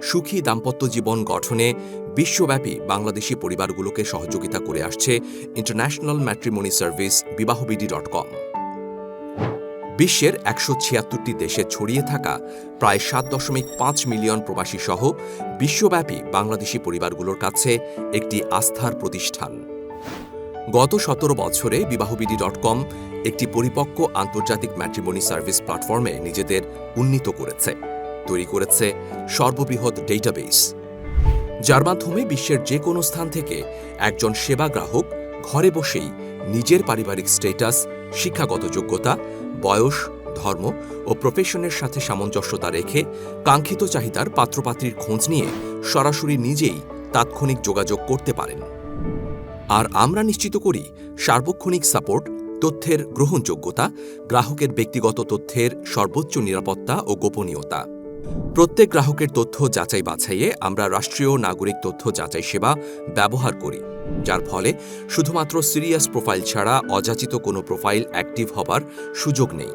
সুখী দাম্পত্য জীবন গঠনে বিশ্বব্যাপী বাংলাদেশি পরিবারগুলোকে সহযোগিতা করে আসছে international matrimony service বিবাহবিডি dot com. বিশ্বের একশো ছিয়াত্তরটি দেশে ছড়িয়ে থাকা প্রায় সাত দশমিক পাঁচ মিলিয়ন প্রবাসী সহ বিশ্বব্যাপী বাংলাদেশি পরিবারগুলোর কাছে একটি আস্থার প্রতিষ্ঠান। গত সতেরো বছরে বিবাহবিডি ডট কম একটি পরিপক্ক আন্তর্জাতিক ম্যাট্রিমনি সার্ভিস প্ল্যাটফর্মে নিজেদের উন্নীত করেছে। তৈরি করেছে সর্ববৃহৎ ডেটাবেস যার মাধ্যমে বিশ্বের যে কোনো স্থান থেকে একজন সেবা গ্রাহক ঘরে বসেই নিজের পারিবারিক স্ট্যাটাস শিক্ষাগত যোগ্যতা, বয়স, ধর্ম ও প্রফেশনের সাথে সামঞ্জস্যতা রেখে কাঙ্ক্ষিত চাহিদার পাত্রপাত্রীর খোঁজ নিয়ে সরাসরি নিজেই তাৎক্ষণিক যোগাযোগ করতে পারেন। আর আমরা নিশ্চিত করি সার্বক্ষণিক সাপোর্ট তথ্যের গ্রহণযোগ্যতা, গ্রাহকের ব্যক্তিগত তথ্যের সর্বোচ্চ নিরাপত্তা ও গোপনীয়তা। প্রত্যেক গ্রাহকের তথ্য যাচাই বাছাইয়ে আমরা রাষ্ট্রীয় নাগরিক তথ্য যাচাই সেবা ব্যবহার করি, যার ফলে শুধুমাত্র সিরিয়াস প্রোফাইল ছাড়া অযাচিত কোনো প্রোফাইল অ্যাক্টিভ হবার সুযোগ নেই।